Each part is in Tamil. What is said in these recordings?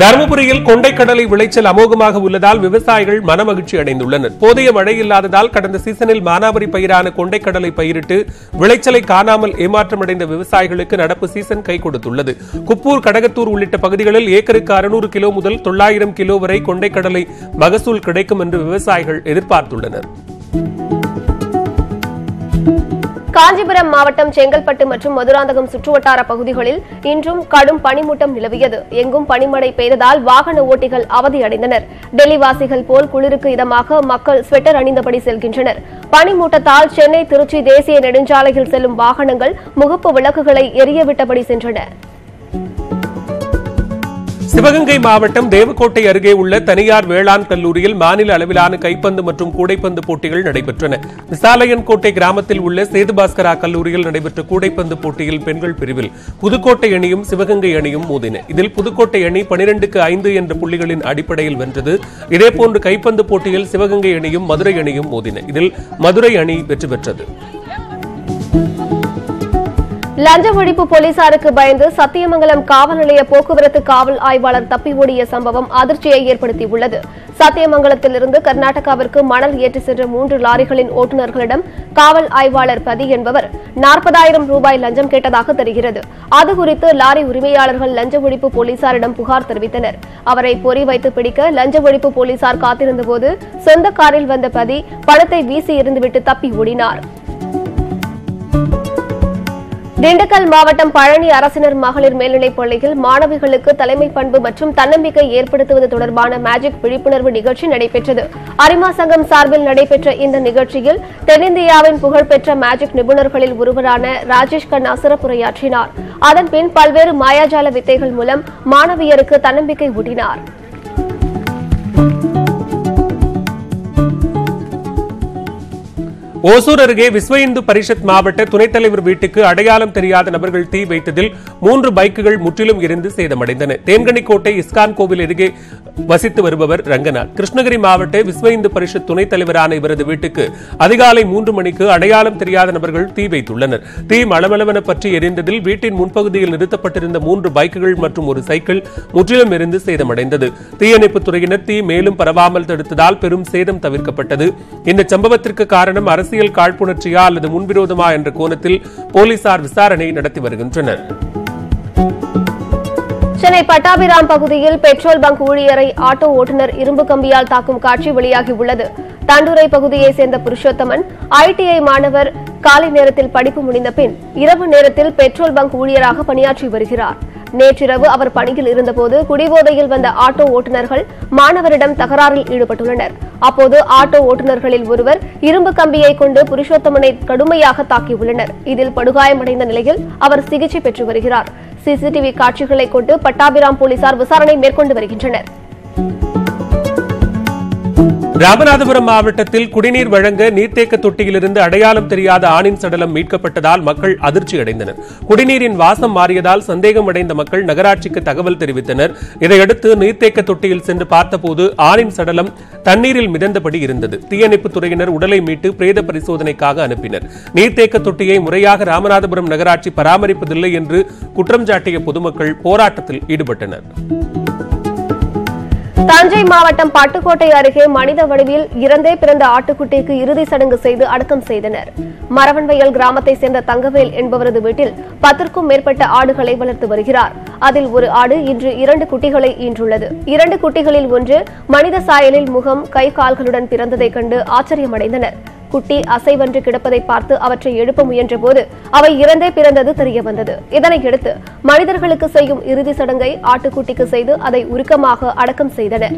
தருமபுரியில் கொண்டைக்கடலை விளைச்சல் அமோகமாக உள்ளதால் விவசாயிகள் மனமகிழ்ச்சி அடைந்துள்ளனர். போதிய மழை இல்லாததால் கடந்த சீசனில் மானாவரி பயிரான கொண்டைக்கடலை பயிரிட்டு விளைச்சலை காணாமல் ஏமாற்றமடைந்த விவசாயிகளுக்கு நடப்பு சீசன் கை கொடுத்துள்ளது. குப்பூர் கடகத்தூர் உள்ளிட்ட பகுதிகளில் ஏக்கருக்கு அறுநூறு கிலோ முதல் தொள்ளாயிரம் கிலோ வரை கொண்டைக்கடலை மகசூல் கிடைக்கும் என்று விவசாயிகள் எதிர்பார்த்துள்ளனர். காஞ்சிபுரம் மாவட்டம் செங்கல்பட்டு மற்றும் மதுராந்தகம் சுற்றுவட்டார பகுதிகளில் இன்றும் கடும் பனிமூட்டம் நிலவியது. எங்கும் பனிமழை பெய்ததால் வாகன ஓட்டிகள் அவதியடைந்தனர். டெல்லி வாசிகள் போல் குளிருக்கு இதமாக மக்கள் ஸ்வெட்டர் அணிந்தபடி செல்கின்றனர். பனிமூட்டத்தால் சென்னை திருச்சி தேசிய நெடுஞ்சாலையில் செல்லும் வாகனங்கள் முகப்பு விளக்குகளை எரியவிட்டபடி சென்றன. சிவகங்கை மாவட்டம் தேவக்கோட்டை அருகே உள்ள தனியார் வேளாண் கல்லூரியில் மாநில அளவிலான கைப்பந்து மற்றும் கூடைப்பந்து போட்டிகள் நடைபெற்றன. விசாலையன்கோட்டை கிராமத்தில் உள்ள சேதுபாஸ்கரா கல்லூரியில் நடைபெற்ற கூடைப்பந்து போட்டியில் பெண்கள் பிரிவில் புதுக்கோட்டை அணியும் சிவகங்கை அணியும் மோதின. இதில் புதுக்கோட்டை அணி பனிரெண்டுக்கு ஐந்து என்ற புள்ளிகளின் அடிப்படையில் வென்றது. இதேபோன்று கைப்பந்து போட்டியில் சிவகங்கை அணியும் மதுரை அணியும் மோதின. இதில் மதுரை அணி வெற்றி பெற்றது. லஞ்ச ஒழிப்பு போலீசாருக்கு பயந்து சத்தியமங்கலம் காவல் நிலைய போக்குவரத்து காவல் ஆய்வாளர் தப்பி ஓடிய சம்பவம் அதிர்ச்சியை ஏற்படுத்தியுள்ளது. சத்தியமங்கலத்திலிருந்து கர்நாடகாவிற்கு மணல் ஏற்றி சென்ற மூன்று லாரிகளின் ஓட்டுநர்களிடம் காவல் ஆய்வாளர் பதி என்பவர் நாற்பதாயிரம் ரூபாய் லஞ்சம் கேட்டதாக தெரிகிறது. அது குறித்து லாரி உரிமையாளர்கள் லஞ்ச ஒழிப்பு போலீசாரிடம் புகார் தெரிவித்தனர். அவரை பொறி வைத்து பிடிக்க லஞ்ச ஒழிப்பு போலீசார் காத்திருந்தபோது சொந்த காரில் வந்த பதி பணத்தை வீசி இருந்துவிட்டு தப்பி ஓடினார். திண்டுக்கல் மாவட்டம் பழனி அரசினர் மகளிர் மேல்நிலைப் பள்ளியில் மாணவிகளுக்கு தலைமை பண்பு மற்றும் தன்னம்பிக்கை ஏற்படுத்துவது தொடர்பான மேஜிக் விழிப்புணர்வு நிகழ்ச்சி நடைபெற்றது. அரிமா சங்கம் சார்பில் நடைபெற்ற இந்த நிகழ்ச்சியில் தென்னிந்தியாவின் புகழ்பெற்ற மேஜிக் நிபுணர்களில் ஒருவரான ராஜேஷ் கண்ணா சிறப்புரையாற்றினார். அதன்பின் பல்வேறு மாயாஜால வித்தைகள் மூலம் மாணவியருக்கு தன்னம்பிக்கை ஊட்டினாா் ஓசூர் அருகே விஸ்வ இந்து பரிஷத் மாவட்ட துணைத் தலைவர் வீட்டுக்கு அடையாளம் தெரியாத நபர்கள் தீ வைத்ததில் மூன்று பைக்குகள் முற்றிலும் எரிந்து சேதமடைந்தன. தேன்கனிக்கோட்டை இஸ்கான் கோவில் அருகே வசித்து வருபவர் ரங்கநாத். கிருஷ்ணகிரி மாவட்ட விஸ்வ இந்து பரிஷத் துணைத் தலைவரான இவரது வீட்டுக்கு அதிகாலை மூன்று மணிக்கு அடையாளம் தெரியாத நபர்கள் தீ வைத்துள்ளனர். தீ மளமளவென பற்றி எரிந்ததில் வீட்டின் முன்பகுதியில் நிறுத்தப்பட்டிருந்த மூன்று பைக்குகள் மற்றும் ஒரு சைக்கிள் முற்றிலும் எரிந்து சேதமடைந்தது. தீயணைப்புத் துறையினர் தீ மேலும் பரவாமல் தடுத்ததால் பெரும் சேதம் தவிர்க்கப்பட்டது. இந்த சம்பவத்திற்கு காரணம் அரசியல் காழ்ப்புணர்ச்சியா அல்லது முன்விரோதமா என்ற கோணத்தில் போலீசார் விசாரணை நடத்தி வருகின்றனர். சென்னை பட்டாபிராம் பகுதியில் பெட்ரோல் பங்க் ஊழியரை ஆட்டோ ஓட்டுநர் இரும்பு கம்பியால் தாக்கும் காட்சி வெளியாகியுள்ளது. தண்டுரை பகுதியை சேர்ந்த புருஷோத்தமன் ஐடிஐ மாணவர் காலை நேரத்தில் படிப்பு முடிந்த பின் இரவு நேரத்தில் பெட்ரோல் பங்க் ஊழியராக பணியாற்றி வருகிறார். நேற்றிரவு அவர் பணியில் இருந்தபோது குடிபோதையில் வந்த ஆட்டோ ஓட்டுநர்கள் மாணவரிடம் தகராறில் ஈடுபட்டுள்ளனர். அப்போது ஆட்டோ ஓட்டுநர்களில் ஒருவர் இரும்பு கம்பியை கொண்டு புருஷோத்தமனை கடுமையாக தாக்கியுள்ளனர். இதில் படுகாயமடைந்த நிலையில் அவர் சிகிச்சை பெற்று வருகிறார். சிசிடிவி காட்சிகளை கொண்டு பட்டாபிராம் போலீசார் விசாரணை மேற்கொண்டு வருகின்றனர். ராமநாதபுரம் மாவட்டத்தில் குடிநீர் வழங்க நீர்த்தேக்க தொட்டியிலிருந்து அடையாளம் தெரியாத ஆணின் சடலம் மீட்கப்பட்டதால் மக்கள் அதிர்ச்சி அடைந்தனர். குடிநீரின் வாசம் மாறியதால் சந்தேகம் அடைந்த மக்கள் நகராட்சிக்கு தகவல் தெரிவித்தனர். இதையடுத்து நீர்த்தேக்க தொட்டியில் சென்று பார்த்தபோது ஆணின் சடலம் தண்ணீரில் மிதந்தபடி இருந்தது. தீயணைப்புத் துறையினர் உடலை மீட்டு பிரேத பரிசோதனைக்காக அனுப்பினர். நீர்த்தேக்க தொட்டியை முறையாக ராமநாதபுரம் நகராட்சி பராமரிப்பதில்லை என்று குற்றம் சாட்டிய பொதுமக்கள் போராட்டத்தில் ஈடுபட்டனர். தஞ்சை மாவட்டம் பட்டுக்கோட்டை அருகே மனித வடிவில் இறந்தே பிறந்த ஆட்டுக்குட்டிக்கு இறுதி சடங்கு செய்து அடக்கம் செய்தனர். மரவன்வயல் கிராமத்தைச் சேர்ந்த தங்கவேல் என்பவரது வீட்டில் பத்திற்கும் மேற்பட்ட ஆடுகளை வளர்த்து வருகிறார். அதில் ஒரு ஆடு இன்று இரண்டு குட்டிகளை ஈன்றுள்ளது. இரண்டு குட்டிகளில் ஒன்று மனித சாயலில் முகம் கை கால்களுடன் பிறந்ததைக் கண்டு ஆச்சரியமடைந்தனர். குட்டி அசைவன்று கிடப்பதை பார்த்து அவற்றை எழுப்ப முயன்றபோது அவை இறந்தே பிறந்தது தெரிய வந்தது. இதனையடுத்து மனிதர்களுக்கு செய்யும் இறுதி சடங்கை ஆட்டுக்குட்டிக்கு செய்து அதை உருக்கமாக அடக்கம் செய்தனர்.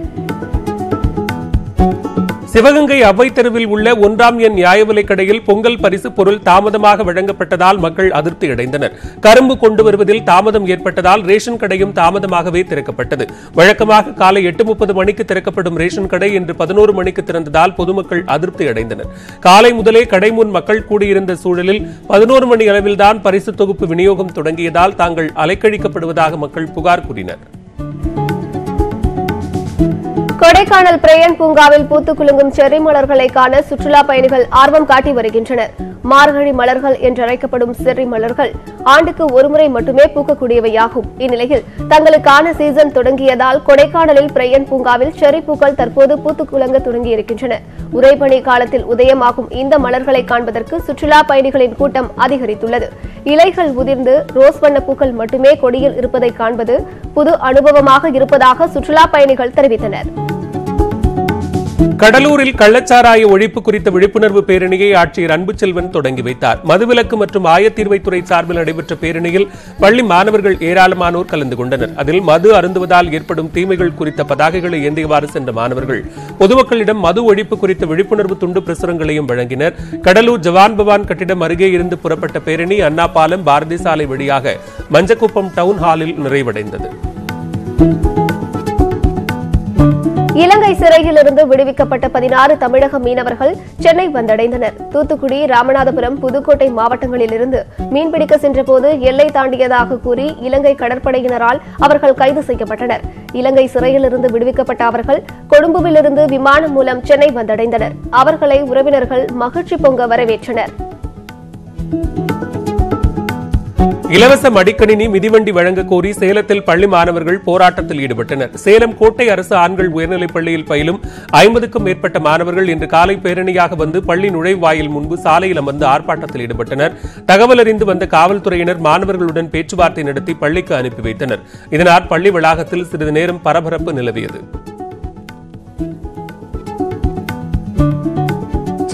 சிவகங்கை அவ்வை தெருவில் உள்ள ஒன்றாம் எண் நியாய விலைக் கடையில் பொங்கல் பரிசு பொருள் தாமதமாக வழங்கப்பட்டதால் மக்கள் அதிருப்தி அடைந்தனர். கரும்பு கொண்டு வருவதில் தாமதம் ஏற்பட்டதால் ரேஷன் கடையும் தாமதமாகவே திறக்கப்பட்டது. வழக்கமாக காலை எட்டு முப்பது மணிக்கு திறக்கப்படும் ரேஷன் கடை இன்று பதினோரு மணிக்கு திறந்ததால் பொதுமக்கள் அதிருப்தி அடைந்தனர். காலை முதலே கடை முன் மக்கள் கூடியிருந்த சூழலில் பதினோரு மணி அளவில்தான் பரிசு தொகுப்பு விநியோகம் தொடங்கியதால் தாங்கள் அலைக்கழிக்கப்படுவதாக மக்கள் புகார் கூறினர். கொடைக்கானல் பிரயன் பூங்காவில் பூத்து குலுங்கும் செர்ரி மலர்களை காண சுற்றுலா பயணிகள் ஆர்வம் காட்டி வருகின்றனர். மார்கழி மலர்கள் என்றழைக்கப்படும் செர்ரி மலர்கள் ஆண்டுக்கு ஒருமுறை மட்டுமே பூக்கக்கூடியவையாகும். இந்நிலையில் தங்களுக்கான சீசன் தொடங்கியதால் கொடைக்கானலில் பிரையன் பூங்காவில் செர்ரி பூக்கள் தற்போது பூத்துக் குலங்க தொடங்கியிருக்கின்றன. உறைபனி காலத்தில் உதயமாகும் இந்த மலர்களை காண்பதற்கு சுற்றுலா பயணிகளின் கூட்டம் அதிகரித்துள்ளது. இலைகள் உதிர்ந்து ரோஸ் வண்ண பூக்கள் மட்டுமே கொடியில் இருப்பதை காண்பது புது அனுபவமாக இருப்பதாக சுற்றுலா பயணிகள் தெரிவித்தனர். கடலூரில் கள்ளச்சாராய ஒழிப்பு குறித்த விழிப்புணர்வு பேரணியை ஆட்சியர் அன்புச்செல்வன் தொடங்கி வைத்தார். மதுவிலக்கு மற்றும் ஆயத்தீர்வைத்துறை சார்பில் நடைபெற்ற பேரணியில் பள்ளி மாணவர்கள் ஏராளமானோர் கலந்து கொண்டனர். அதில் மது அருந்துவதால் ஏற்படும் தீமைகள் குறித்த பதாகைகளை ஏந்தியவாறு சென்ற மாணவர்கள். பொதுமக்களிடம் மது ஒழிப்பு குறித்த விழிப்புணர்வு துண்டு பிரசுரங்களையும் வழங்கினர். கடலூர் ஜவான் பவான் கட்டிடம் அருகே இருந்து புறப்பட்ட பேரணி அண்ணா பாலம் பாரதி சாலை வழியாக மஞ்சக்குப்பம் டவுன் ஹாலில் நிறைவடைந்தது. இலங்கை சிறையிலிருந்து விடுவிக்கப்பட்ட பதினாறு தமிழக மீனவர்கள் சென்னை வந்தடைந்தனர். தூத்துக்குடி ராமநாதபுரம் புதுக்கோட்டை மாவட்டங்களிலிருந்து மீன்பிடிக்க சென்றபோது எல்லை தாண்டியதாக கூறி இலங்கை கடற்படையினரால் அவர்கள் கைது செய்யப்பட்டனர். இலங்கை சிறையிலிருந்து விடுவிக்கப்பட்ட அவர்கள் கொழும்புவிலிருந்து விமானம் மூலம் சென்னை வந்தடைந்தனர். அவர்களை உறவினர்கள் மகிழ்ச்சி பொங்க வரவேற்றனர். இலவச மடிக்கணினி மிதிவண்டி வழங்க கோரி சேலத்தில் பள்ளி மாணவர்கள் போராட்டத்தில் ஈடுபட்டனர். சேலம் கோட்டை அரசு ஆண்கள் உயர்நிலைப் பள்ளியில் பயிலும் ஐம்பதுக்கும் மேற்பட்ட மாணவர்கள் இன்று காலை பேரணியாக வந்து பள்ளி நுழைவாயில் முன்பு சாலையில் அமர்ந்து ஆர்ப்பாட்டத்தில் ஈடுபட்டனர். தகவல் அறிந்து வந்த காவல்துறையினர் மாணவர்களுடன் பேச்சுவார்த்தை நடத்தி பள்ளிக்கு அனுப்பி வைத்தனர். இதனால் பள்ளி வளாகத்தில் சிறிது நேரம் பரபரப்பு நிலவியது.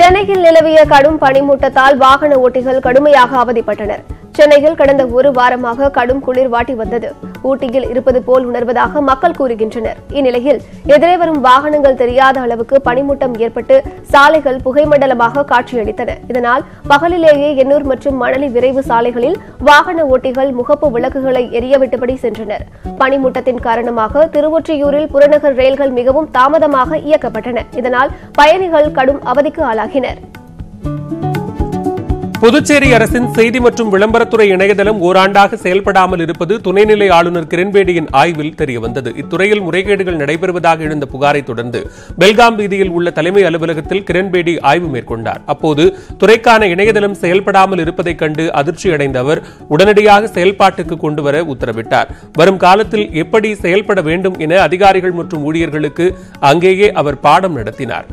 சென்னையில் நிலவிய கடும் பனிமூட்டத்தால் வாகன ஓட்டிகள் கடுமையாக அவதிப்பட்டனர். சென்னையில் கடந்த ஒரு வாரமாக கடும் குளிர் வாட்டி வந்தது. ஊட்டியில் இருப்பது போல் உணர்வதாக மக்கள் கூறுகின்றனர். இந்நிலையில் எதிரே வரும் வாகனங்கள் தெரியாத அளவுக்கு பனிமூட்டம் ஏற்பட்டு சாலைகள் புகைமண்டலமாக காட்சியளித்தன. இதனால் பகலிலேயே எண்ணூர் மற்றும் மணலி விரைவு சாலைகளில் வாகன ஓட்டிகள் முகப்பு விளக்குகளை எரியவிட்டபடி சென்றனர். பனிமூட்டத்தின் காரணமாக திருவொற்றியூரில் புறநகர் ரயில்கள் மிகவும் தாமதமாக இயக்கப்பட்டன. இதனால் பயணிகள் கடும் அவதிக்கு ஆளாகினர். புதுச்சேரி அரசின் செய்தி மற்றும் விளம்பரத்துறை இணையதளம் ஓராண்டாக செயல்படாமல் இருப்பது துணைநிலை ஆளுநர் கிரண்பேடியின் ஆய்வில் தெரியவந்தது. இத்துறையில் முறைகேடுகள் நடைபெறுவதாக எழுந்த புகாரை தொடர்ந்து பெல்காம் வீதியில் உள்ள தலைமை அலுவலகத்தில் கிரண்பேடி ஆய்வு மேற்கொண்டார். அப்போது துறைக்கான இணையதளம் செயல்படாமல் இருப்பதைக் கண்டு அதிர்ச்சியடைந்த அவர் உடனடியாக செயல்பாட்டுக்கு கொண்டுவர உத்தரவிட்டார். வரும் காலத்தில் எப்படி செயல்பட வேண்டும் என அதிகாரிகள் மற்றும் ஊழியர்களுக்கு அங்கேயே அவர் பாடம் நடத்தினார்.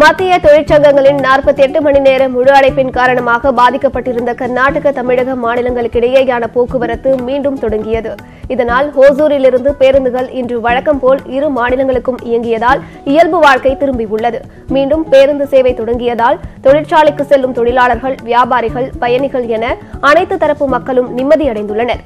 மத்திய தொழிற்சங்கங்களின் நாற்பத்தி எட்டு மணி நேர முழு அடைப்பின் காரணமாக பாதிக்கப்பட்டிருந்த கர்நாடக தமிழக மாநிலங்களுக்கிடையேயான போக்குவரத்து மீண்டும் தொடங்கியது. இதனால் ஹோசூரிலிருந்து பேருந்துகள் இன்று வழக்கம் போல் இரு மாநிலங்களுக்கும் இயங்கியதால் இயல்பு வாழ்க்கை திரும்பியுள்ளது மீண்டும் பேருந்து சேவை தொடங்கியதால் தொழிற்சாலைக்கு செல்லும் தொழிலாளர்கள் வியாபாரிகள் பயணிகள் என அனைத்து தரப்பு மக்களும் நிம்மதியடைந்துள்ளனர்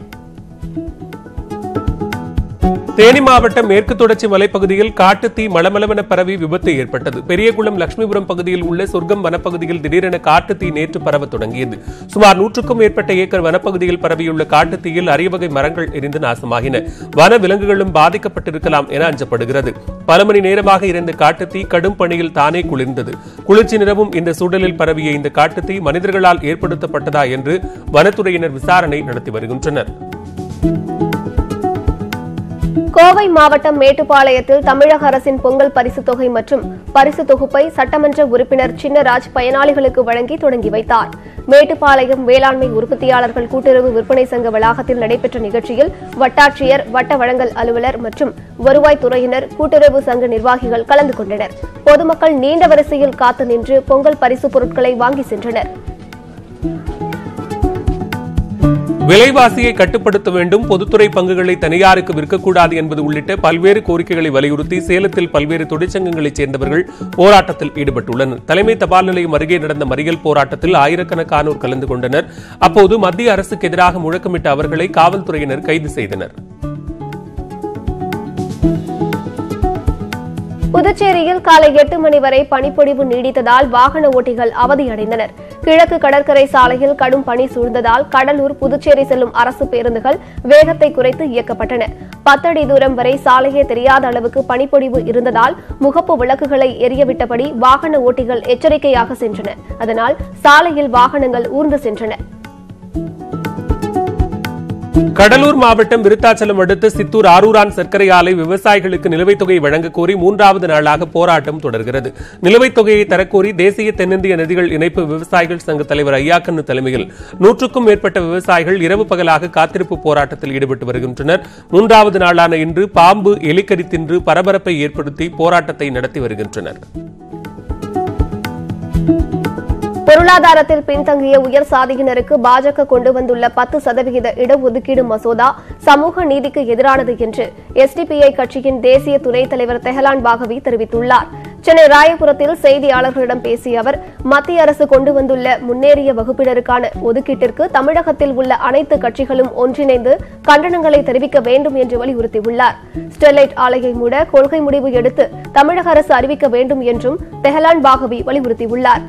தேனி மாவட்டம் மேற்கு தொடர்ச்சி மலைப்பகுதியில் காட்டுத்தீ மளமளவென பரவி விபத்து ஏற்பட்டது. பெரியகுளம் லட்சுமிபுரம் பகுதியில் உள்ள சொர்க்கம் வனப்பகுதியில் திடீரென காட்டுத்தீ நேற்று பரவ தொடங்கியது. சுமார் நூற்றுக்கும் மேற்பட்ட ஏக்கர் வனப்பகுதியில் பரவியுள்ள காட்டுத்தீயில் அரிய வகை மரங்கள் எரிந்து நாசமாகின. வன விலங்குகளும் பாதிக்கப்பட்டிருக்கலாம் என அஞ்சப்படுகிறது. பல மணி நேரமாக இருந்த காட்டுத்தீ கடும் பணியில் தானே குளிர்ந்தது. குளிர்ச்சி நிறவும் இந்த சூழலில் பரவிய இந்த காட்டுத்தீ மனிதர்களால் ஏற்படுத்தப்பட்டதா என்று வனத்துறையினர் விசாரணை நடத்தி வருகின்றனர். கோவை மாவட்டம் மேட்டுப்பாளையத்தில் தமிழக அரசின் பொங்கல் பரிசுத் தொகை மற்றும் பரிசு தொகுப்பை சட்டமன்ற உறுப்பினர் சின்னராஜ் பயனாளிகளுக்கு வழங்கி தொடங்கி வைத்தார். மேட்டுப்பாளையம் வேளாண்மை உற்பத்தியாளர்கள் கூட்டுறவு விற்பனை சங்க வளாகத்தில் நடைபெற்ற நிகழ்ச்சியில் வட்டாட்சியர் வட்ட வழங்கல் அலுவலர் மற்றும் வருவாய்த்துறையினர் கூட்டுறவு சங்க நிர்வாகிகள் கலந்து கொண்டனர். பொதுமக்கள் நீண்ட வரிசையில் காத்து நின்று பொங்கல் பரிசு பொருட்களை வாங்கி சென்றனர். விலைவாசியை கட்டுப்படுத்த வேண்டும் பொதுத்துறை பங்குகளை தனியாருக்கு விற்கக்கூடாது என்பது உள்ளிட்ட பல்வேறு கோரிக்கைகளை வலியுறுத்தி சேலத்தில் பல்வேறு தொழிற்சங்கங்களைச் சேர்ந்தவர்கள் போராட்டத்தில் ஈடுபட்டுள்ளனர். தலைமை தபால் நிலையம் அருகே நடந்த மறியல் போராட்டத்தில் ஆயிரக்கணக்கானோர் கலந்து கொண்டனர். அப்போது மத்திய அரசுக்கு எதிராக முழக்கமிட்ட அவர்களை காவல்துறையினர் கைது செய்தனர். புதுச்சேரியில் காலை எட்டு மணி வரை பனிப்பொழிவு நீடித்ததால் வாகன ஓட்டிகள் அவதியடைந்தனர். கிழக்கு கடற்கரை சாலையில் கடும் பனி சூழ்ந்ததால் கடலூர் புதுச்சேரி செல்லும் அரசு பேருந்துகள் வேகத்தை குறைத்து இயக்கப்பட்டன. பத்தடி தூரம் வரை சாலையே தெரியாத அளவுக்கு பனிப்பொழிவு இருந்ததால் முகப்பு விளக்குகளை எரியவிட்டபடி வாகன ஓட்டிகள் எச்சரிக்கையாக சென்றனர் அதனால் சாலையில் வாகனங்கள் ஊர்ந்து சென்றன. கடலூர் மாவட்டம் விருத்தாச்சலம் அடுத்த சித்தூர் ஆரூரான் சர்க்கரை ஆலை விவசாயிகளுக்கு நிலுவைத் தொகை வழங்கக் கோரி மூன்றாவது நாளாக போராட்டம் தொடர்கிறது. நிலுவைத் தொகையை தரக்கோரி தேசிய தென்னிந்திய நதிகள் இணைப்பு விவசாயிகள் சங்க தலைவர் ஐயாக்கண்ணு தலைமையில் நூற்றுக்கும் மேற்பட்ட விவசாயிகள் இரவு பகலாக காத்திருப்பு போராட்டத்தில் ஈடுபட்டு வருகின்றனர். மூன்றாவது நாளான இன்று பாம்பு எலிக்கறி தின்று பரபரப்பை ஏற்படுத்தி போராட்டத்தை நடத்தி வருகின்றனர். பொருளாதாரத்தில் பின்தங்கிய உயர் சாதியினருக்கு பாஜக கொண்டு வந்துள்ள பத்து சதவிகித இடஒதுக்கீடு மசோதா சமூக நீதிக்கு எதிரானது என்று எஸ்டிபிஐ கட்சியின் தேசிய துணைத் தலைவர் தெஹலான் பாகவி தெரிவித்துள்ளார். சென்னை ராயபுரத்தில் செய்தியாளர்களிடம் பேசிய அவர் மத்திய அரசு கொண்டு வந்துள்ள முன்னேறிய வகுப்பினருக்கான ஒதுக்கீட்டிற்கு தமிழகத்தில் உள்ள அனைத்து கட்சிகளும் ஒன்றிணைந்து கண்டனங்களை தெரிவிக்க வேண்டும் என்று வலியுறுத்தியுள்ளார். ஸ்டெர்லைட் ஆலையை மூட கொள்கை முடிவு எடுத்து தமிழக அரசு அறிவிக்க வேண்டும் என்றும் தெஹலான் பாகவி வலியுறுத்தியுள்ளார்.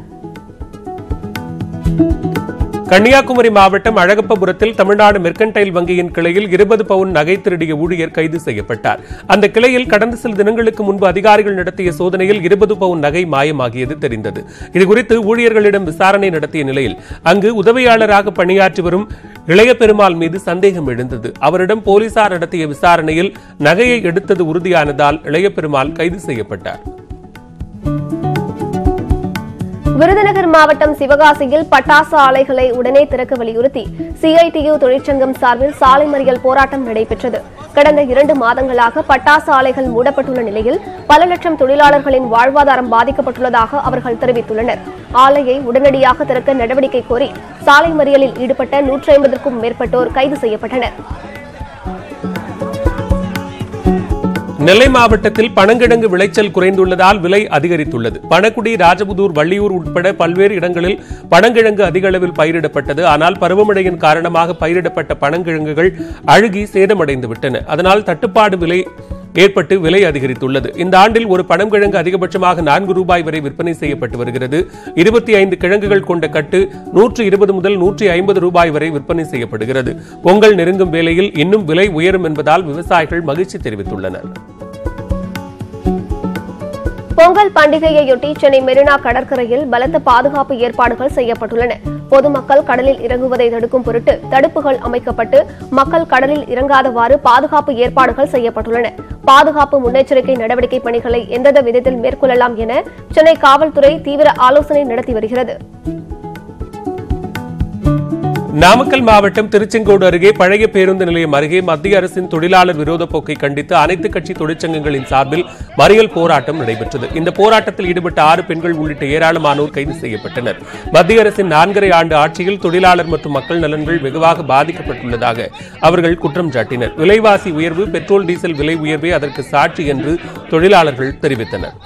கன்னியாகுமரி மாவட்டம் அழகப்பபுரத்தில் தமிழ்நாடு மெர்கன்டைல் வங்கியின் கிளையில் இருபது பவுன் நகை திருடிய ஊழியர் கைது செய்யப்பட்டார். அந்த கிளையில் கடந்த சில தினங்களுக்கு முன்பு அதிகாரிகள் நடத்திய சோதனையில் இருபது பவுன் நகை மாயமாகியது தெரிந்தது. இதுகுறித்து ஊழியர்களிடம் விசாரணை நடத்திய நிலையில் அங்கு உதவியாளராக பணியாற்றி வரும் இளைய பெருமாள் மீது சந்தேகம் எழுந்தது. அவரிடம் போலீசார் நடத்திய விசாரணையில் நகையை எடுத்தது உறுதியானதால் இளைய பெருமாள் கைது செய்யப்பட்டார். விருதுநகர் மாவட்டம் சிவகாசியில் பட்டாசு ஆலைகளை உடனே திறக்க வலியுறுத்தி சிஐடியு தொழிற்சங்கம் சார்பில் சாலை மறியல் போராட்டம் நடைபெற்றது. கடந்த இரண்டு மாதங்களாக பட்டாசு ஆலைகள் மூடப்பட்டுள்ள நிலையில் பல லட்சம் தொழிலாளர்களின் வாழ்வாதாரம் பாதிக்கப்பட்டுள்ளதாக அவர்கள் தெரிவித்துள்ளனர். ஆலையை உடனடியாக திறக்க நடவடிக்கை கோரி சாலை மறியலில் ஈடுபட்ட நூற்றி ஐம்பதற்கும் மேற்பட்டோர் கைது செய்யப்பட்டனர். நெல்லை மாவட்டத்தில் பனங்கிழங்கு விளைச்சல் குறைந்துள்ளதால் விலை அதிகரித்துள்ளது. பணக்குடி ராஜபுதூர் வள்ளியூர் உட்பட பல்வேறு இடங்களில் பனங்கிழங்கு அதிக அளவில் பயிரிடப்பட்டது. ஆனால் பருவமழையின் காரணமாக பயிரிடப்பட்ட பனங்கிழங்குகள் அழுகி சேதமடைந்து விட்டன அதனால் தட்டுப்பாடு விலை ஏற்பட்டு விலை அதிகரித்துள்ளது. இந்த ஆண்டில் ஒரு பனங்கிழங்கு அதிகபட்சமாக நான்கு ரூபாய் வரை விற்பனை செய்யப்பட்டு வருகிறது. இருபத்தி ஐந்து கிழங்குகள் கொண்ட கட்டு நூற்று இருபது முதல் நூற்றி ஐம்பது ரூபாய் வரை விற்பனை செய்யப்படுகிறது. பொங்கல் நெருங்கும் வேளையில் இன்னும் விலை உயரும் என்பதால் விவசாயிகள் மகிழ்ச்சி தெரிவித்துள்ளனர். பொங்கல் பண்டிகையையொட்டி சென்னை மெரினா கடற்கரையில் பலத்த பாதுகாப்பு ஏற்பாடுகள் செய்யப்பட்டுள்ளன. பொதுமக்கள் கடலில் இறங்குவதை தடுக்கும் பொருட்டு தடுப்புகள் அமைக்கப்பட்டு மக்கள் கடலில் இறங்காதவாறு பாதுகாப்பு ஏற்பாடுகள் செய்யப்பட்டுள்ளன. பாதுகாப்பு முன்னெச்சரிக்கை நடவடிக்கை பணிகளை எந்தெந்த விதத்தில் மேற்கொள்ளலாம் என சென்னை காவல்துறை தீவிர ஆலோசனை நடத்தி வருகிறது. நாமக்கல் மாவட்டம் திருச்செங்கோடு அருகே பழைய பேருந்து நிலையம் அருகே மத்திய அரசின் தொழிலாளர் விரோத போக்கை கண்டித்து அனைத்து கட்சி தொழிற்சங்கங்களின் சார்பில் மறியல் போராட்டம் நடைபெற்றது. இந்த போராட்டத்தில் ஈடுபட்ட ஆறு பெண்கள் உள்ளிட்ட ஏராளமானோர் கைது செய்யப்பட்டனர். மத்திய அரசின் நான்கரை ஆண்டு ஆட்சியில் தொழிலாளர் மற்றும் மக்கள் நலன்கள் வெகுவாக பாதிக்கப்பட்டுள்ளதாக அவர்கள் குற்றம் சாட்டினர். விலைவாசி உயர்வு பெட்ரோல் டீசல் விலை உயர்வே அதற்கு சாட்சி என்று தொழிலாளர்கள் தெரிவித்தனர்.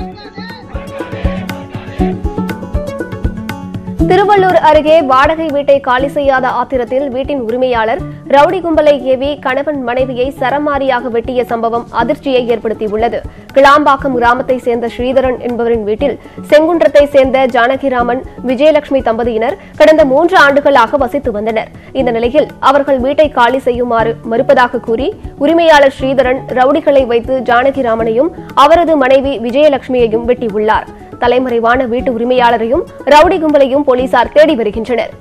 திருவள்ளூர் அருகே வாடகை வீட்டை காலி செய்யாத ஆத்திரத்தில் வீட்டின் உரிமையாளர் ரவுடி கும்பலை ஏவி கணவன் மனைவியை சரமாரியாக வெட்டிய சம்பவம் அதிர்ச்சியை ஏற்படுத்தியுள்ளது. கிளாம்பாக்கம் கிராமத்தை சேர்ந்த ஸ்ரீதரன் என்பவரின் வீட்டில் செங்குன்றத்தை சேர்ந்த ஜானகிராமன் விஜயலட்சுமி தம்பதியினர் கடந்த மூன்று ஆண்டுகளாக வசித்து வந்தனர். இந்த நிலையில் அவர்கள் வீட்டை காலி செய்யுமாறு மறுப்பதாக கூறி உரிமையாளர் ஸ்ரீதரன் ரவுடிகளை வைத்து ஜானகிராமனையும் அவரது மனைவி விஜயலட்சுமியையும் வெட்டியுள்ளார். தலைமறைவான வீட்டு உரிமையாளரையும் ரவுடி கும்பலையும் போலீசார் தேடி வருகின்றனர்.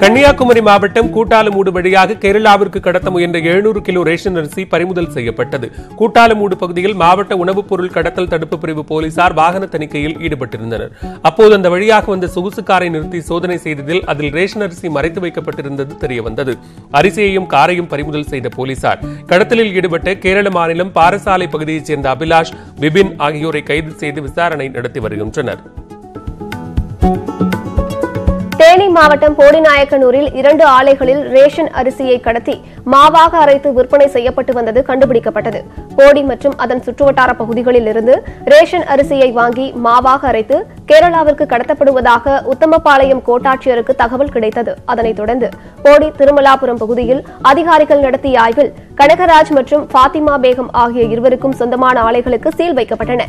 கன்னியாகுமரி மாவட்டம் கூட்டாலமூடு வழியாக கேரளாவிற்கு கடத்த முயன்ற எழுநூறு கிலோ ரேஷன் அரிசி பறிமுதல் செய்யப்பட்டது. கூட்டாலமூடு பகுதியில் மாவட்ட உணவுப் பொருள் கடத்தல் தடுப்பு பிரிவு போலீசார் வாகன தணிக்கையில் ஈடுபட்டிருந்தனர். அப்போது அந்த வழியாக வந்த சொகுசு காரை நிறுத்தி சோதனை செய்ததில் அதில் ரேஷன் அரிசி மறைத்து வைக்கப்பட்டிருந்தது தெரியவந்தது. அரிசியையும் காரையும் பறிமுதல் செய்த போலீசார் கடத்தலில் ஈடுபட்ட கேரள மாநிலம் பாரசாலை பகுதியைச் சேர்ந்த அபிலாஷ் பிபின் ஆகியோரை கைது செய்து விசாரணை நடத்தி வருகின்றனர். தேனி மாவட்டம் போடிநாயக்கனூரில் இரண்டு ஆலைகளில் ரேஷன் அரிசியை கடத்தி மாவாக அரைத்து விற்பனை செய்யப்பட்டு வந்தது கண்டுபிடிக்கப்பட்டது. போடி மற்றும் அதன் சுற்றுவட்டார பகுதிகளில் இருந்து ரேஷன் அரிசியை வாங்கி மாவாக அரைத்து கேரளாவிற்கு கடத்தப்படுவதாக உத்தமபாளையம் கோட்டாட்சியருக்கு தகவல் கிடைத்தது. அதனைத் தொடர்ந்து போடி திருமலாபுரம் பகுதியில் அதிகாரிகள் நடத்திய ஆய்வில் கனகராஜ் மற்றும் பாத்திமா பேகம் ஆகிய இருவருக்கும் சொந்தமான ஆலைகளுக்கு சீல் வைக்கப்பட்டன.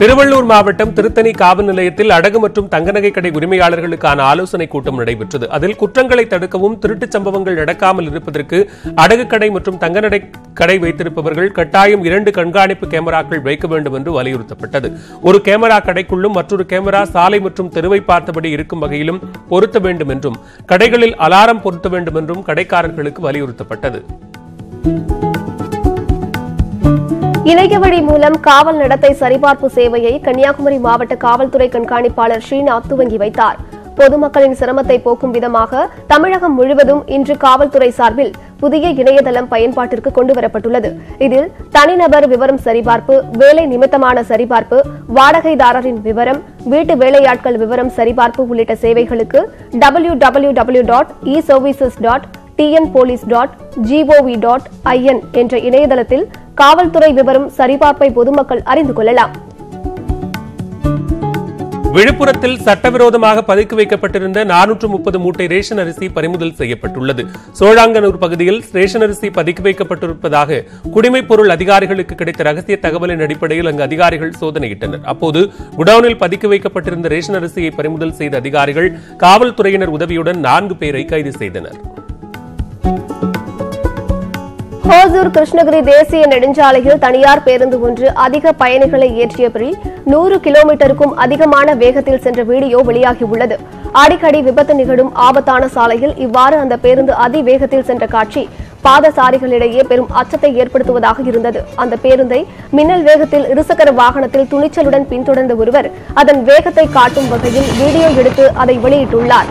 திருவள்ளூர் மாவட்டம் திருத்தணி காவல் நிலையத்தில் அடகு மற்றும் தங்க நகை கடை உரிமையாளர்களுக்கான ஆலோசனை கூட்டம் நடைபெற்றது. அதில் குற்றங்களை தடுக்கவும் திருட்டுச் சம்பவங்கள் நடக்காமல் இருப்பதற்கு அடகு கடை மற்றும் தங்க நடை கடை வைத்திருப்பவர்கள் கட்டாயம் இரண்டு கண்காணிப்பு கேமராக்கள் வைக்க வேண்டும் என்று வலியுறுத்தப்பட்டது. ஒரு கேமரா கடைக்குள்ளும் மற்றொரு கேமரா சாலை மற்றும் தெருவை பார்த்தபடி இருக்கும் வகையிலும் பொருத்த வேண்டும் என்றும் கடைகளில் அலாரம் பொருத்த வேண்டும் என்றும் கடைக்காரர்களுக்கு வலியுறுத்தப்பட்டது. இணைய வழி மூலம் காவல் நடத்தை சரிபார்ப்பு சேவையை கன்னியாகுமரி மாவட்ட காவல்துறை கண்காணிப்பாளர் ஸ்ரீநாத் துவங்கி வைத்தார். பொதுமக்களின் சிரமத்தை போக்கும் விதமாக தமிழகம் முழுவதும் இன்று காவல்துறை சார்பில் புதிய இணையதளம் பயன்பாட்டிற்கு கொண்டுவரப்பட்டுள்ளது. இதில் தனிநபர் விவரம் சரிபார்ப்பு வேலை நிமித்தமான சரிபார்ப்பு வாடகைதாரரின் விவரம் வீட்டு வேலையாட்கள் விவரம் சரிபார்ப்பு உள்ளிட்ட சேவைகளுக்கு W W W dot e services dot TN police dot GOV dot IN என்ற இணையதளத்தில் காவல்துறை விவரம் சரிபார்ப்பை பொதுமக்கள் அறிந்து கொள்ளலாம். விழுப்புரத்தில் சட்டவிரோதமாக பதுக்கி வைக்கப்பட்டிருந்த நானூற்று முப்பது மூட்டை ரேஷன் அரிசி பறிமுதல் செய்யப்பட்டுள்ளது. சோழாங்கனூர் பகுதியில் ரேஷன் அரிசி பதுக்கி வைக்கப்பட்டிருப்பதாக குடிமைப் பொருள் அதிகாரிகளுக்கு கிடைத்த ரகசிய தகவலின் அடிப்படையில் அங்கு அதிகாரிகள் சோதனையிட்டனர். அப்போது குடவுனில் பதுக்கி வைக்கப்பட்டிருந்த ரேஷன் அரிசியை பறிமுதல் செய்த அதிகாரிகள் காவல்துறையினர் உதவியுடன் நான்கு பேரை கைது செய்தனர். ஓசூர் கிருஷ்ணகிரி தேசிய நெடுஞ்சாலையில் தனியார் பேருந்து ஒன்று அதிக பயணிகளை ஏற்றியபில் நூறு கிலோமீட்டருக்கும் அதிகமான வேகத்தில் சென்ற வீடியோ வெளியாகியுள்ளது. அடிக்கடி விபத்து நிகழும் ஆபத்தான சாலையில் இவ்வாறு அந்த பேருந்து அதிவேகத்தில் சென்ற காட்சி பாதசாரிகளிடையே பெரும் அச்சத்தை ஏற்படுத்துவதாக இருந்தது. அந்த பேருந்தை மின்னல் வேகத்தில் இருசக்கர வாகனத்தில் துணிச்சலுடன் பின்தொடர்ந்த ஒருவர் அதன் வேகத்தை காட்டும் வகையில் வீடியோ எடுத்து அதை வெளியிட்டுள்ளார்.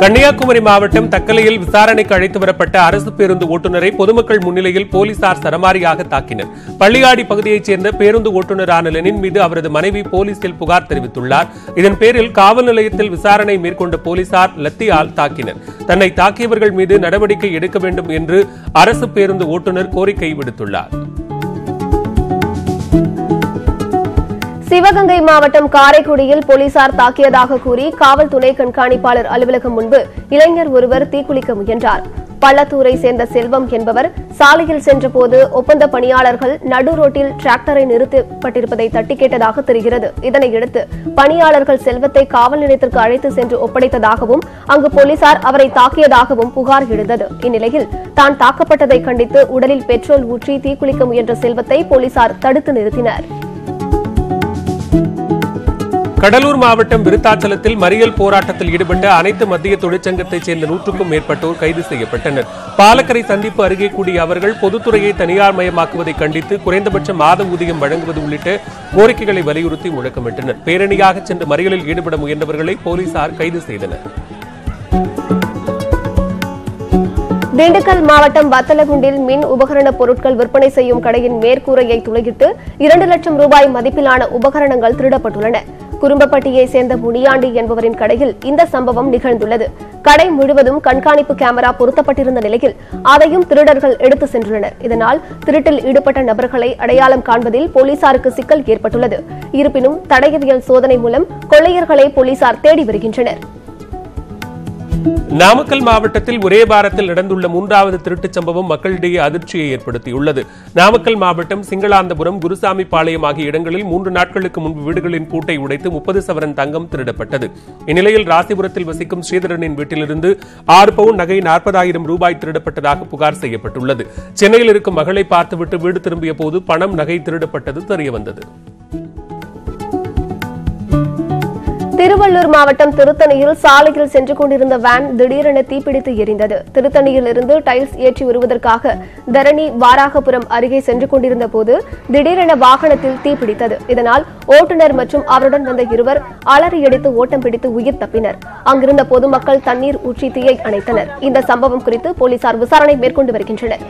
கன்னியாகுமரி மாவட்டம் தக்கலையில் விசாரணைக்கு அழைத்து வரப்பட்ட அரசு பேருந்து ஓட்டுநரை பொதுமக்கள் முன்னிலையில் போலீசார் சரமாரியாக தாக்கினர். பள்ளியாடி பகுதியைச் சேர்ந்த பேருந்து ஓட்டுநரான லெனின் மீது அவரது மனைவி போலீசில் புகார் தெரிவித்துள்ளார். இதன் பேரில் காவல் நிலையத்தில் விசாரணை மேற்கொண்ட போலீசார் லத்தியால் தாக்கினர். தன்னை தாக்கியவர்கள் மீது நடவடிக்கை எடுக்க வேண்டும் என்று அரசு பேருந்து ஓட்டுநர் கோரிக்கை விடுத்துள்ளார். சிவகங்கை மாவட்டம் காரைக்குடியில் போலீசார் தாக்கியதாக கூறி காவல் துணை கண்காணிப்பாளர் அலுவலகம் முன்பு இளைஞர் ஒருவர் தீக்குளிக்க முயன்றார். பள்ளத்தூரை சேர்ந்த செல்வம் என்பவர் சாலையில் சென்றபோது ஒப்பந்த பணியாளர்கள் நடு ரோட்டில் டிராக்டரை நிறுத்தப்பட்டிருப்பதை தட்டி கேட்டதாக தெரிகிறது. இதனையடுத்து பணியாளர்கள் செல்வத்தை காவல் நிலையத்திற்கு அழைத்து சென்று ஒப்படைத்ததாகவும் அங்கு போலீசார் அவரை தாக்கியதாகவும் புகார் எழுந்தது. இந்நிலையில் தான் தாக்கப்பட்டதை கண்டித்து உடலில் பெட்ரோல் ஊற்றி தீக்குளிக்க முயன்ற செல்வத்தை போலீசார் தடுத்து நிறுத்தினர். கடலூர் மாவட்டம் விருத்தாச்சலத்தில் மறியல் போராட்டத்தில் ஈடுபட்ட அனைத்து மத்திய தொழிற்சங்கத்தைச் சேர்ந்த நூற்றுக்கும் மேற்பட்டோர் கைது செய்யப்பட்டனர். பாலக்கரை சந்திப்பு அருகே கூடிய அவர்கள் பொதுத்துறையை தனியார் மயமாக்குவதை கண்டித்து குறைந்தபட்ச மாத ஊதியம் வழங்குவது உள்ளிட்ட கோரிக்கைகளை வலியுறுத்தி முழக்கமிட்டனர். பேரணியாக சென்று மறியலில் ஈடுபட முயன்றவர்களை போலீசார் கைது செய்தனர். திண்டுக்கல் மாவட்டம் வத்தலகுண்டில் மின் உபகரண பொருட்கள் விற்பனை செய்யும் கடையின் மேற்கூரையை துளையிட்டு இரண்டு லட்சம் ரூபாய் மதிப்பிலான உபகரணங்கள் திருடப்பட்டுள்ளன. குறும்பப்பட்டியை சேர்ந்த முனியாண்டி என்பவரின் கடையில் இந்த சம்பவம் நிகழ்ந்துள்ளது. கடை முழுவதும் கண்காணிப்பு கேமரா பொருத்தப்பட்டிருந்த நிலையில் அதையும் திருடர்கள் எடுத்து சென்றுள்ளனர் இதனால் திருட்டில் ஈடுபட்ட நபர்களை அடையாளம் காண்பதில் போலீசாருக்கு சிக்கல் ஏற்பட்டுள்ளது. இருப்பினும் தடயவியல் சோதனை மூலம் கொள்ளையர்களை போலீசார் தேடி வருகின்றனர். நாமக்கல் மாவட்டத்தில் ஒரே வாரத்தில் நடந்துள்ள மூன்றாவது திருட்டுச் சம்பவம் மக்களிடையே அதிர்ச்சியை ஏற்படுத்தியுள்ளது. நாமக்கல் மாவட்டம் சிங்களாந்தபுரம் குருசாமி பாளையம் ஆகிய இடங்களில் மூன்று நாட்களுக்கு முன்பு வீடுகளின் பூட்டை உடைத்து முப்பது சவரன் தங்கம் திருடப்பட்டது. இந்நிலையில் ராசிபுரத்தில் வசிக்கும் ஸ்ரீதரனின் வீட்டிலிருந்து ஆறு பவுன் நகை நாற்பதாயிரம் ரூபாய் திருடப்பட்டதாக புகார் செய்யப்பட்டுள்ளது. சென்னையில் இருக்கும் மகளை பார்த்துவிட்டு வீடு திரும்பிய போது பணம் நகை திருடப்பட்டது தெரியவந்தது. திருவள்ளூர் மாவட்டம் திருத்தணியில் சாலையில் சென்று கொண்டிருந்த வேன் திடீரென தீப்பிடித்து எரிந்தது. திருத்தணியில் இருந்து டைல்ஸ் ஏற்றி வருவதற்காக தரணி வாராகபுரம் அருகே சென்று கொண்டிருந்த போது திடீரென வாகனத்தில் தீப்பிடித்தது. இதனால் ஓட்டுநர் மற்றும் அவருடன் வந்த இருவர் அலறியடித்து ஓட்டம் பிடித்து உயிர் தப்பினர். அங்கிருந்த பொதுமக்கள் தண்ணீர் ஊற்றி தீயை அணைத்தனர். இந்த சம்பவம் குறித்து போலீசார் விசாரணை மேற்கொண்டு வருகின்றனர்.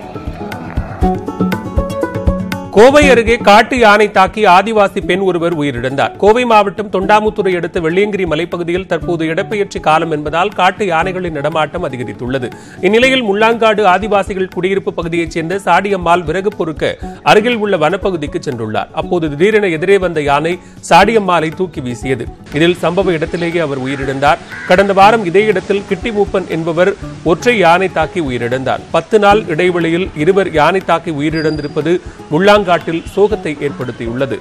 கோவை அருகே காட்டு யானை தாக்கி ஆதிவாசி பெண் ஒருவர் உயிரிழந்தார். கோவை மாவட்டம் தொண்டாமுத்துறை அடுத்த வெள்ளியங்கிரி மலைப்பகுதியில் தற்போது இடப்பெயர்ச்சி காலம் என்பதால் காட்டு யானைகளின் நடமாட்டம் அதிகரித்துள்ளது. இந்நிலையில் முள்ளாங்காடு ஆதிவாசிகள் குடியிருப்பு பகுதியைச் சேர்ந்த சாடியம்மாள் விறகு பொறுக்க அருகில் உள்ள வனப்பகுதிக்கு சென்றுள்ளார். அப்போது திடீரென எதிரே வந்த யானை சாடியம்மாளை தூக்கி வீசியது. இதில் சம்பவ இடத்திலேயே அவர் உயிரிழந்தார். கடந்த வாரம் இதே இடத்தில் கிட்டி மூப்பன் என்பவர் ஒற்றை யானை தாக்கி உயிரிழந்தார். பத்து நாள் இடைவெளியில் இருவர் யானை தாக்கி உயிரிழந்திருப்பது முள்ளாங்காட்டில் சோகத்தை ஏற்படுத்தியுள்ளது.